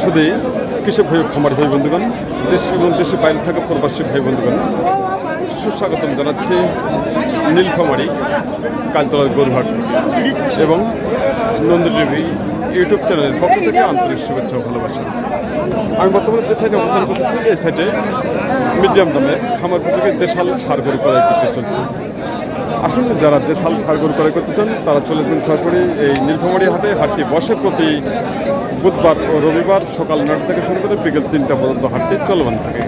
শুধু কৃষক ভাই খামার ভাই বন্ধুগণ, দেশ এবং দেশে বাইরে থাকা প্রবাসী ভাই বন্ধুগণ, সুস্বাগতম জানাচ্ছি নীলফামারি, কালতলার গরুহাট এবং নন্দী ইউটিউব চ্যানেলের পক্ষ থেকে আন্তরিক শুভেচ্ছা ও ভালোবাসা। আমি বর্তমানে যে সাইডে অবস্থান করতেছি, এই সাইডে মিডিয়াম দামে খামার থেকে দেশাল সার করে ক্রয় করতে চলছে। আসুন যারা দেশাল সার গরু ক্রয় করতে চান, তারা চলে যাবেন সরাসরি এই নীলফামারি হাটে। হাটটি বসে প্রতি বুধবার ও রবিবার সকাল নটা থেকে শুরু করে বিকেল তিনটা পর্যন্ত হাটটি চলমান থাকে।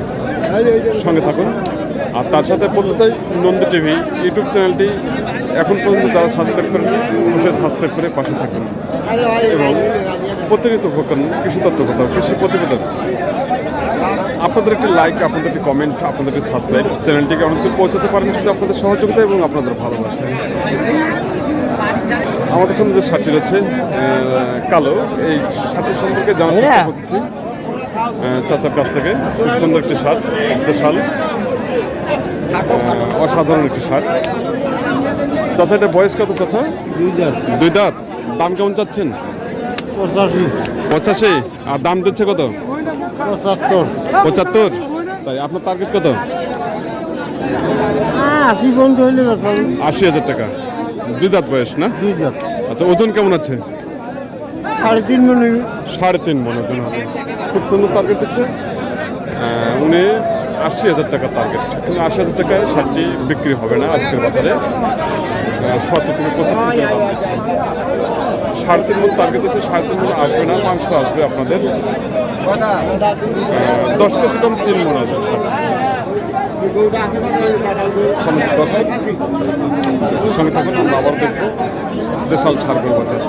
সঙ্গে থাকুন। আর তার সাথে বলতে চাই, নন্দী টিভি ইউটিউব চ্যানেলটি এখন পর্যন্ত যারা সাবস্ক্রাইব করেন সাবস্ক্রাইব করে পাশে থাকুন। এবং প্রতিনিয়ত উপকরণ কৃষি তত্ত্ব কোথাও কৃষি প্রতিবেদন। আপনাদের একটি লাইক আপনাদের একটি কমেন্ট আপনাদের একটি সাবস্ক্রাইব চ্যানেলটিকে অনেক দূর পৌঁছাতে পারেন শুধু আপনাদের সহযোগিতা এবং আপনাদের ভালোবাসা। আমাদের সামনে যে শার্টটি রয়েছে কালো এই শার্টটি সম্পর্কে জানার চেষ্টা করতেছি। আহ, চাচার কাছ থেকে খুব সুন্দর একটি শার্ট দেশাল আহ, অসাধারণ একটি শার্ট। চাচা এটা বয়স কত চাচা? দুই দাঁত। দাম কেমন চাচ্ছেন? পঁচাশি। পঁচাশি? আর দাম দিচ্ছে কত? পঁচাত্তর। পঁচাত্তর? তাই আপনার টার্গেট কত? আশি পর্যন্ত হইলে আশি হাজার টাকা। দুই দাঁত বয়স না? দুই হাজার আচ্ছা ওজন কেমন আছে? সাড়ে তিন মনে সাড়ে তিন মন ওজন হবে খুব সুন্দর টার্গেট দিচ্ছে। উনি আশি হাজার টাকা টার্গেট কিন্তু আশি হাজার টাকায় শার্টটি বিক্রি হবে না আজকের বাজারে। সত্তর থেকে পঁচাত্তর টাকা দাম দিচ্ছে। সাড়ে তিন মন টার্গেট দিচ্ছে সাড়ে তিন আসবে না মাংস আসবে আপনাদের। দশ কেজি কম তিন মন আসবে দর্শক সঙ্গে থাকুন আমরা আবার দেখব। দেশাল সার বাজার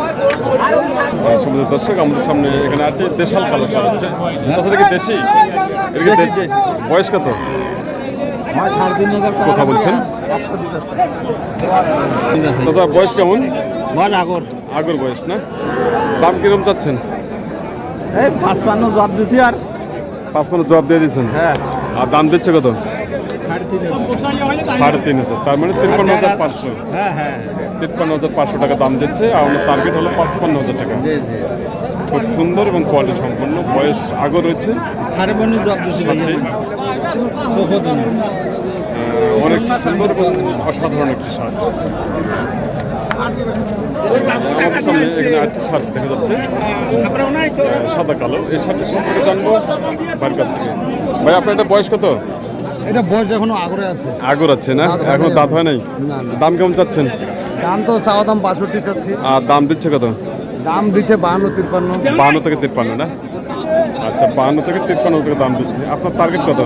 দর্শক আমাদের সামনে এখানে আটটি দেশাল কালো সার হচ্ছে। তাছাড়া কি দেশি? বয়স কত? কথা বলছেন। দাদা বয়স কেমন? বল আগর। আগর বয়স না? দাম কিরম চাচ্ছেন? এই পাঁচ পান্ন জব দিছি আর। পাঁচ মিনিট জবাব দিয়ে দিয়েছেন? হ্যাঁ। আর দাম দিচ্ছে কত? সাড়ে তিন হাজার। তার মানে তিপ্পান্ন হাজার পাঁচশো। হ্যাঁ হ্যাঁ। তিপ্পান্ন হাজার পাঁচশো টাকা দাম দিচ্ছে আর আমার টার্গেট হলো পাঁচপান্ন হাজার টাকা। খুব সুন্দর এবং কোয়ালিটি সম্পন্ন। বয়স আগর রয়েছে সাড়ে পনেরো জব কতদিন অনেক সুন্দর এবং অসাধারণ একটি শার্ট। শার্ট দেখা যাচ্ছে। সাদা কালো। এই শার্টের সম্পর্কে জানব ভাইয়ের কাছ থেকে। ভাই আপনার এটা বয়স কত? এটা বয়স এখনও আগরে আছে। আগর আছে না? হয় দাঁত হয় নাই। দাম কেমন চাচ্ছেন? দাম তো চাওয়া দাম বাষট্টি চাচ্ছি। আর দাম দিচ্ছে কত? দাম দিচ্ছে বাহান্ন তিপ্পান্ন। বাহান্ন থেকে তিপ্পান্ন না? আচ্ছা বাহান্ন থেকে তিপ্পান্ন টাকা দাম দিচ্ছে। আপনার টার্গেট কত?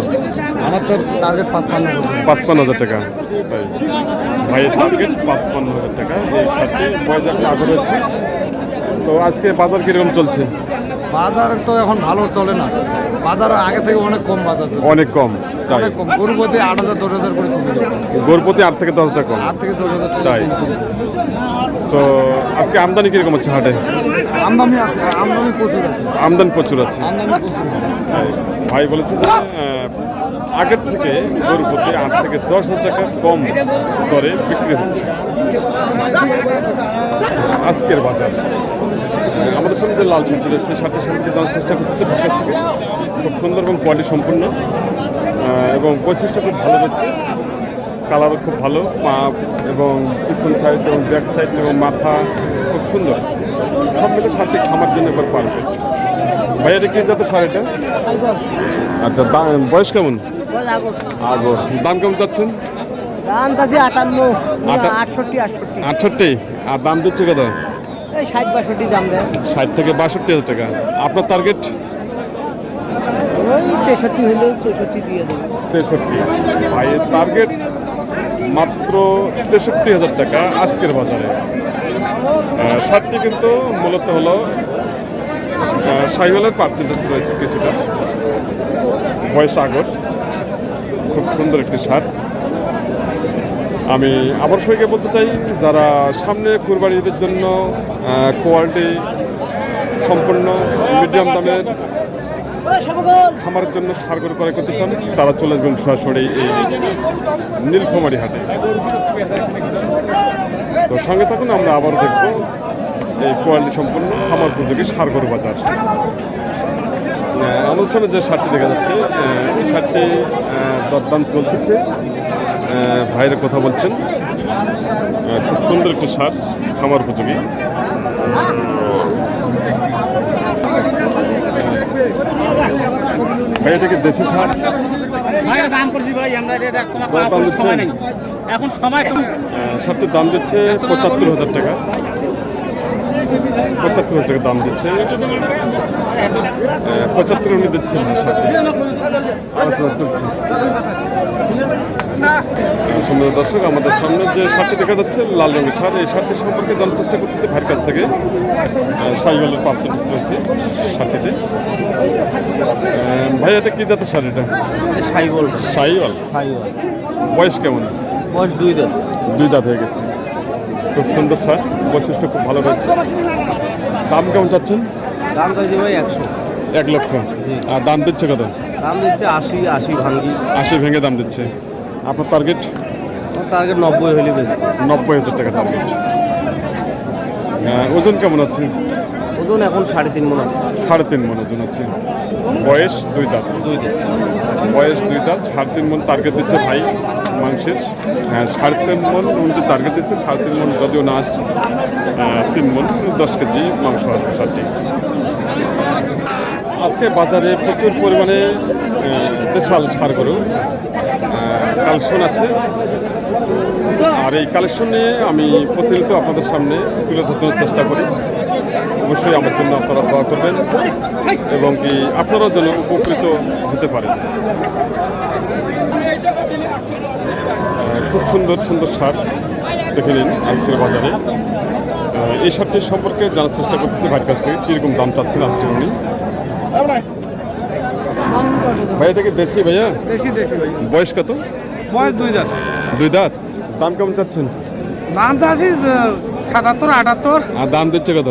আমার তো টার্গেট পাঁচপান্ন পাঁচপান্ন হাজার টাকা। তাই ভাইয়ের টার্গেট পাঁচপান্ন হাজার টাকা। এই শার্টটি বয়স একটা আগর হচ্ছে। তো আজকে বাজার কীরকম চলছে? বাজার তো এখন ভালো চলে না। বাজার আগে থেকে অনেক কম বাজার চলে। অনেক কম তাই। অনেক কম। গরু প্রতি আট হাজার দশ হাজার করে কমে গেছে। গরপতি আট থেকে দশ কম। আট থেকে দশ হাজার তাই। তো আজকে আমদানি কীরকম হচ্ছে হাটে? আমদানি আছে আমদানি প্রচুর আছে। আমদানি প্রচুর আছে। ভাই বলেছে যে আগের থেকে গরুপতি আট থেকে দশ হাজার টাকা কম দরে বিক্রি হচ্ছে। আজকের বাজার। আমাদের সামনে যে লাল শার্টটি রয়েছে শার্টের সম্পর্কে জানার চেষ্টা করতেছে ভাইয়ের কাছ থেকে। খুব সুন্দর এবং কোয়ালিটি সম্পূর্ণ এবং বৈশিষ্ট্য খুব ভালো হচ্ছে কালার খুব ভালো পা এবং পিছন সাইড এবং ব্যাক সাইড এবং মাথা খুব সুন্দর। সব মিলে শার্টটি খামার জন্য এবার ভাই এটা কি যাতে এটা? আচ্ছা দাম বয়স কেমন? আগর দাম কেমন চাচ্ছেন? দাম চাচ্ছি আটান্ন আটষট্টি আটষট্টি। আটষট্টি। আর দাম দিচ্ছে এই ষাট বাষট্টি দাম দেয়। ষাট থেকে বাষট্টি হাজার টাকা। আপনার টার্গেট ওই তেষট্টি হলে চৌষট্টি দিয়ে দেবে। তেষট্টি। ভাইয়ের টার্গেট মাত্র তেষট্টি হাজার টাকা আজকের বাজারে। শার্টটি কিন্তু মূলত হলো সাইওয়ালের পার্সেন্টেজ রয়েছে কিছুটা। বয়স আগর। খুব সুন্দর একটি শার্ট আমি আবার সবাইকে বলতে চাই, যারা সামনে কুরবানি ঈদের জন্য কোয়ালিটি সম্পূর্ণ মিডিয়াম দামের খামারের জন্য সার গরু ক্রয় করতে চান, তারা চলে আসবেন সরাসরি এই নীলফামারি হাটে। তো সঙ্গে থাকুন, আমরা আবার দেখব এই কোয়ালিটি সম্পন্ন খামার উপযোগী সার গরু বাজার আমাদের সামনে যে শার্টটি দেখা যাচ্ছে এই শার্টটি দরদাম চলতেছে। ভাইরা কথা বলছেন। খুব সুন্দর একটি সার খামার উপযোগী। ভাই এটা কি দেশি সার? ভাই দাম করছি ভাই আমরা এটা কোনো দাম সময় নেই। এখন সময় তো দাম দিচ্ছে পঁচাত্তর হাজার টাকা। পঁচাত্তর হাজার টাকা দাম দিচ্ছে। পঁচাত্তর উনি দিচ্ছেন শার্টটি আলোচনা চলছে। সম্মানিত দর্শক আমাদের সামনে যে শার্টটি দেখা যাচ্ছে লাল রঙের শার্ট এই শার্টটি সম্পর্কে জানার চেষ্টা করতেছে ভাইয়ের কাছ থেকে। সাইকেলের পার্সেন্টেজ রয়েছে শার্টটিতে ভাই এটা কি জাতের শার্ট এটা? সাইওয়াল। সাইবল বয়স কেমন? বয়স দুই দিন দুই দাঁত হয়ে গেছে। খুব সুন্দর সার বৈশিষ্ট্য খুব ভালো রয়েছে। দাম কেমন চাচ্ছেন? দাম চাইছি ভাই একশো। এক লক্ষ। আর দাম দিচ্ছে কত? দাম দিচ্ছে আশি আশি ভাঙ্গি। আশি ভেঙে দাম দিচ্ছে। আপনার টার্গেট টার্গেট নব্বই বেশি। নব্বই হাজার টাকা টার্গেট ওজন কেমন আছে? ওজন এখন সাড়ে তিন মন আছে। সাড়ে তিন মন ওজন আছে। বয়স দুই দাঁত। দুই দাঁত। বয়স দুই দাঁত সাড়ে তিন মন টার্গেট দিচ্ছে ভাই। মাংসের হ্যাঁ সাড়ে তিন মন উনি টার্গেট দিচ্ছে সাড়ে তিন মন যদিও না আসছে তিন মন দশ কেজি মাংস আসবে সারটি আজকে বাজারে প্রচুর পরিমাণে দেশাল সার গরু কালেকশন আছে। আর এই কালেকশন নিয়ে আমি প্রতিনিয়ত আপনাদের সামনে তুলে ধরতে চেষ্টা করি। অবশ্যই আমার জন্য আপনারা দোয়া করবেন এবং কি আপনারাও যেন উপকৃত হতে পারেন। খুব সুন্দর সুন্দর সার দেখে নিন আজকের বাজারে। এই সারটির সম্পর্কে জানার চেষ্টা করতেছি ভাইয়ের কাছ থেকে কীরকম দাম চাচ্ছেন আজকে উনি? ভাই এটা কি দেশি ভাইয়া? দেশি দেশি ভাই। বয়স কত? বয়স দুই দাঁত। দুই দাঁত? দাম কেমন চাচ্ছেন? দাম চাচ্ছি সাতাত্তর আটাত্তর। আর দাম দিচ্ছে কত?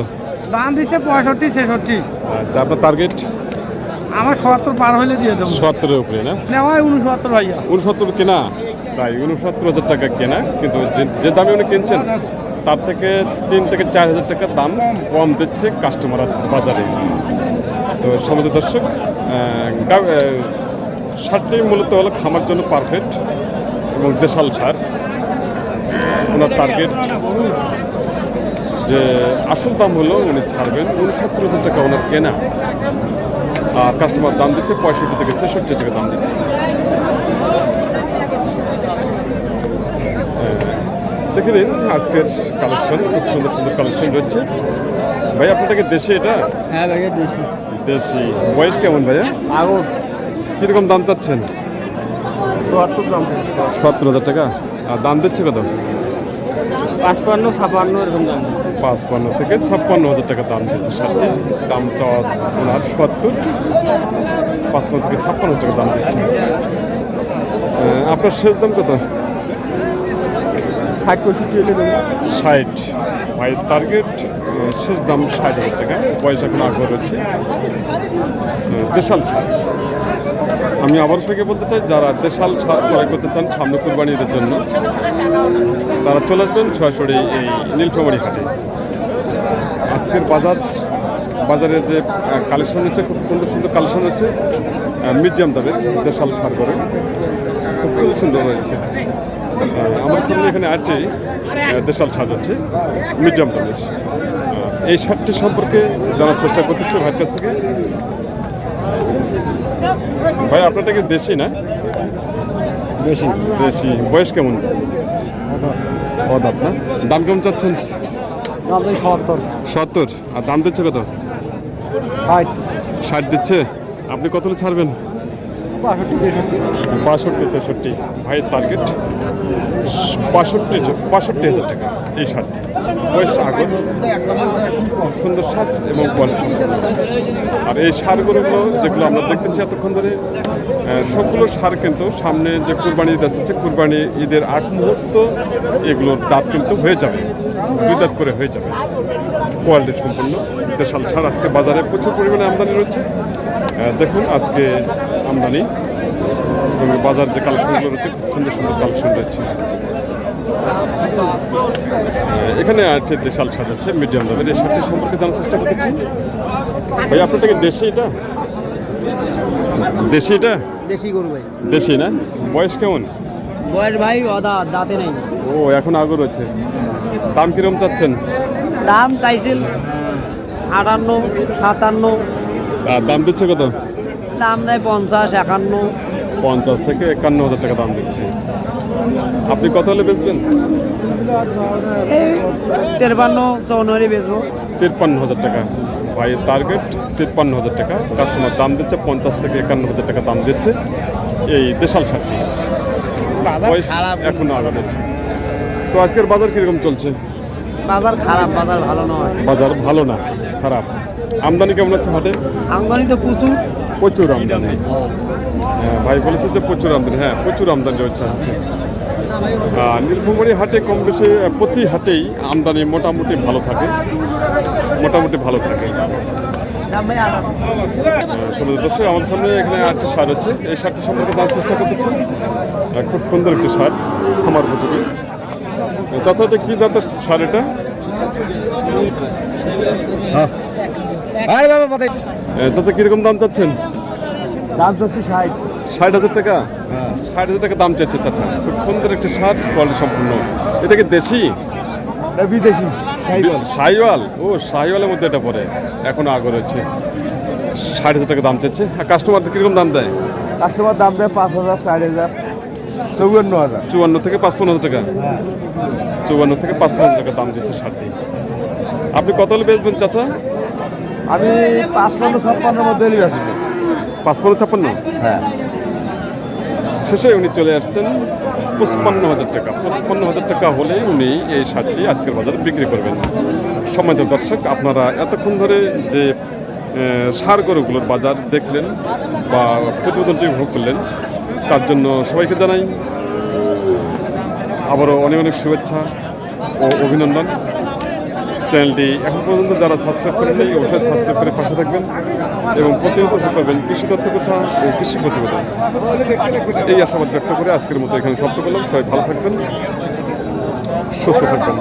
দাম দিচ্ছে পঁয়ষট্টি ছেষট্টি। আচ্ছা আপনার টার্গেট আমার সত্তর পার হইলে দিয়ে দেবো। সত্তরের উপরে না? নেওয়ায় উনসত্তর ভাইয়া। উনসত্তর কেনা? তাই উনসত্তর হাজার টাকা কেনা কিন্তু যে- দামে উনি কিনছেন তার থেকে তিন থেকে চার হাজার টাকা দাম কম দিচ্ছে কাস্টমার আছে বাজারে। তো সমাজ দর্শক সারটি মূলত হলো খামার জন্য পারফেক্ট এবং দেশাল সার। ওনার টার্গেট যে আসল দাম হলো উনি ছাড়বেন উনসত্তর হাজার টাকা ওনার কেনা। আর কাস্টমার দাম দিচ্ছে পঁয়ষট্টি থেকে ছেষট্টি টাকা দাম দিচ্ছে। দেখে নিন আজকের কালেকশন খুব সুন্দর সুন্দর কালেকশন রয়েছে। ভাই আপনাটাকে দেশে এটা? হ্যাঁ ভাইয়া দেশি। দেশি। বয়স কেমন ভাইয়া? আগর কীরকম দাম চাচ্ছেন? চুয়াত্তর দাম সত্তর হাজার টাকা। আর দাম দিচ্ছে কত? পাঁচপান্ন ছাপান্ন এরকম দাম। পাঁচপান্ন থেকে ছাপ্পান্ন হাজার টাকা দাম দিচ্ছে সাথে দাম চাওয়া ওনার সত্তর। পাঁচপান্ন থেকে ছাপ্পান্ন হাজার টাকা দাম দিচ্ছে। আপনার শেষ দাম কত? ষাট পঁয়ষট্টি হলে ষাট। টার্গেট শেষ দাম ষাট হাজার টাকা। পয়সা এখন আগ্রহ দেশাল ছাড়। আমি আবার থেকে বলতে চাই, যারা দেশাল ছাড় ক্রয় করতে চান সামনে কুরবানিদের জন্য, তারা চলে আসবেন সরাসরি এই নীলফামারি হাটে। আজকের বাজার, বাজারে যে কালেকশন হচ্ছে, খুব সুন্দর সুন্দর কালেকশন হচ্ছে মিডিয়াম দামের দেশাল ছাড় করে। খুব সুন্দর সুন্দর রয়েছে আমার সামনে এখানে আটটি দেশাল ছাড় হচ্ছে মিডিয়াম দামের এই শার্টটি সম্পর্কে জানার চেষ্টা করতেছে ভাইয়ের কাছ থেকে ভাই আপনারটা কি দেশি না? দেশি। দেশি। বয়স কেমন? অদাত না? দাম কেমন চাচ্ছেন? সত্তর। আর দাম দিচ্ছে কত? ষাট। দিচ্ছে? আপনি কত ছাড়বেন? বাষট্টি তেষট্টি। বাষট্টি তেষট্টি। ভাইয়ের টার্গেট বাষট্টি বাষট্টি হাজার টাকা এই শার্টটি। বয়স আগর সুন্দর শার্ট এবং কোয়ালিটি আর এই সারগুলোগুলো যেগুলো আমরা দেখতেছি এতক্ষণ ধরে সবগুলো সার কিন্তু সামনে যে কুরবানি ঈদ আসছে, কুরবানি ঈদের আগ মুহূর্ত এগুলোর দাঁত কিন্তু হয়ে যাবে, দুই দাঁত করে হয়ে যাবে। কোয়ালিটি সম্পন্ন দেশাল সার আজকে বাজারে প্রচুর পরিমাণে আমদানি রয়েছে। দেখুন আজকে আমদানি বাজার যে কালেকশনগুলো রয়েছে সুন্দর সুন্দর কালেকশন রয়েছে। এখানে আছে দেশাল সার আছে মিডিয়াম দামের এই শার্টটি সম্পর্কে জানার চেষ্টা করতেছি। ভাই আপনার থেকে দেশি এটা? দেশি এটা? দেশি গরু ভাই। দেশি না? বয়স কেমন? বয়স ভাই অদা দাঁতে নেই। ও এখন আগু রয়েছে দাম কিরম চাচ্ছেন? দাম চাইছিল আটান্ন সাতান্ন। আর দাম দিচ্ছে কত? দাম দেয় পঞ্চাশ একান্ন। পঞ্চাশ থেকে একান্ন হাজার টাকা দাম দিচ্ছে। আপনি কত হলে বেচবেন? এই তেরপান্ন চৌনরি বেচবো। হাজার টাকা। ভাই টার্গেট তিপ্পান্ন হাজার টাকা। কাস্টমার দাম দিচ্ছে পঞ্চাশ থেকে একান্ন হাজার টাকা দাম দিচ্ছে। এই দেশাল শার্টটি এখনও আগানোচ্ছে তো আজকের বাজার কীরকম চলছে? বাজার খারাপ বাজার ভালো নয়। বাজার ভালো না খারাপ। আমদানি কেমন হচ্ছে হাটে? আমদানি তো প্রচুর। প্রচুর আমদানি। হ্যাঁ ভাই বলেছে যে প্রচুর আমদানি। হ্যাঁ প্রচুর আমদানি হচ্ছে আজকে। নীলফামারী হাটে কম বেশি প্রতি হাটেই আমদানি মোটামুটি ভালো থাকে। মোটামুটি ভালো থাকে। সমুদ্র দর্শক আমাদের সামনে এখানে আরেকটি সার আছে। এই সারটি সম্পর্কে জানার চেষ্টা করতেছি। খুব সুন্দর একটি সার খামার উপযোগী। চাচা এটা কি জাতের সার এটা? আহ, চাচা কীরকম দাম চাচ্ছেন? দাম চলছে ষাট। ষাট হাজার টাকা? ষাট হাজার টাকা দাম চাচ্ছে চাচা। খুব সুন্দর একটি সার কোয়ালিটি সম্পূর্ণ। এটা কি দেশি? বিদেশি সাইওয়াল। ও সাইওয়ালের মধ্যে এটা পড়ে এখনও আগে রয়েছে ষাট হাজার টাকা দাম চাচ্ছে আর কাস্টমারদের কীরকম দাম দেয়? কাস্টমার দাম দেয় পাঁচ হাজার চার হাজার চৌয়ান্ন হাজার। চুয়ান্ন থেকে পাঁচপান্ন হাজার টাকা? চুয়ান্ন থেকে পাঁচপান্ন হাজার টাকা দাম দিচ্ছে শার্টটি। আপনি কত হলে বেচবেন চাচা? আমি পাঁচপান্ন ছাপ্পান্নের মধ্যে আছি পাঁচপান্ন ছাপ্পান্ন? হ্যাঁ। শেষে উনি চলে আসছেন পঁচপান্ন হাজার টাকা। পঁচপান্ন হাজার টাকা হলেই উনি এই শার্টটি আজকের বাজারে বিক্রি করবেন। সময় দর্শক, আপনারা এতক্ষণ ধরে যে সার গরুগুলোর বাজার দেখলেন বা প্রতিবেদনটি উপভোগ করলেন, তার জন্য সবাইকে জানাই আবারও অনেক অনেক শুভেচ্ছা ও অভিনন্দন। চ্যানেলটি এখন পর্যন্ত যারা সাবস্ক্রাইব করেন অবশ্যই সাবস্ক্রাইব করে পাশে থাকবেন। এবং প্রতিনিয়ত পাবেন কৃষি তত্ত্ব কথা ও কৃষি প্রতিবেদন। এই আশাবাদ ব্যক্ত করে আজকের মতো এখানে শব্দ করলাম। সবাই ভালো থাকবেন, সুস্থ থাকবেন।